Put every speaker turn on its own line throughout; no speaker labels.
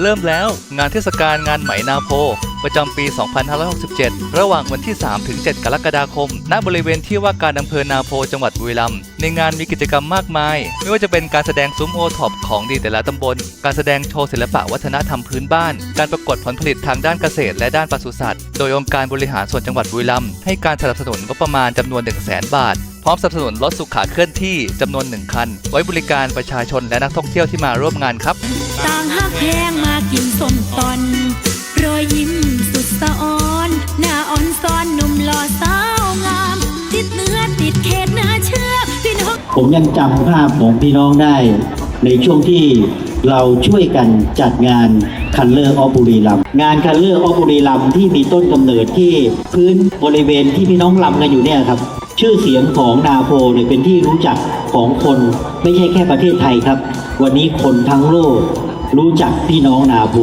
เริ่มแล้วงานเทศกาลงานไหมนาโพ ประจำปี 2567 ระหว่างวันที่ 3 ถึง 7 กรกฎาคม ณ บริเวณที่ว่าการอำเภอนาโพจังหวัดบุรีรัมย์ ในงานมีกิจกรรมมากมาย ไม่ว่าจะเป็นการแสดงซุ้มโอท็อปของดีแต่ละตำบล การแสดงโชว์ศิลปะวัฒนธรรมพื้นบ้าน การประกวดผลผลิตทางด้านเกษตรและด้านปศุสัตว์ โดยองค์การบริหารส่วนจังหวัดบุรีรัมย์ให้การสนับสนุนงบประมาณจำนวน 1 0 0 0 0แบาทพร้อมสนับสนุนรถสุขาเคลื่อนที่จำนวน 1 คัน ไว้บริการประชาชนและนักท่องเที่ยวที่มาร่วมงานครับ
ต่างหักแพงมากินส้มตอน
ผมยังจำภาพของพี่น้องได้ ในช่วงที่เราช่วยกันจัดงานคันเลอร์ออบุรีลำงานคันเลอร์ออบุรีลำที่มีต้นกำเนิดที่พื้นบริเวณที่พี่น้องลำกันอยู่เนี่ยครับ ชื่อเสียงของนาโพเนี่ยเป็นที่รู้จักของคนไม่ใช่แค่ประเทศไทยครับ วันนี้คนทั้งโลก รู้จักพี่น้องนาโพ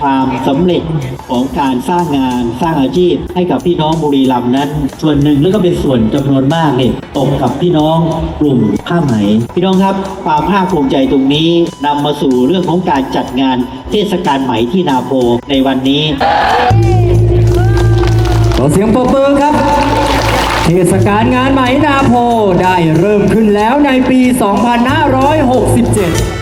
ความสำเร็จของการสร้างงานสร้างอาชีพ ให้กับพี่น้องบุรีรัมย์นั้น ส่วนหนึ่งแล้วก็เป็นส่วนจำนวนมากเนี่ยตกกับพี่น้องกลุ่มผ้าไหม พี่น้องครับ ความภาคภูมิใจตรงนี้นำมาสู่เรื่องของการจัดงานเทศกาลไหมที่นาโพในวันนี้
ขอเสียงปรบมือครับ เทศกาลงานไหมนาโพได้เริ่มขึ้นแล้วในปี 2567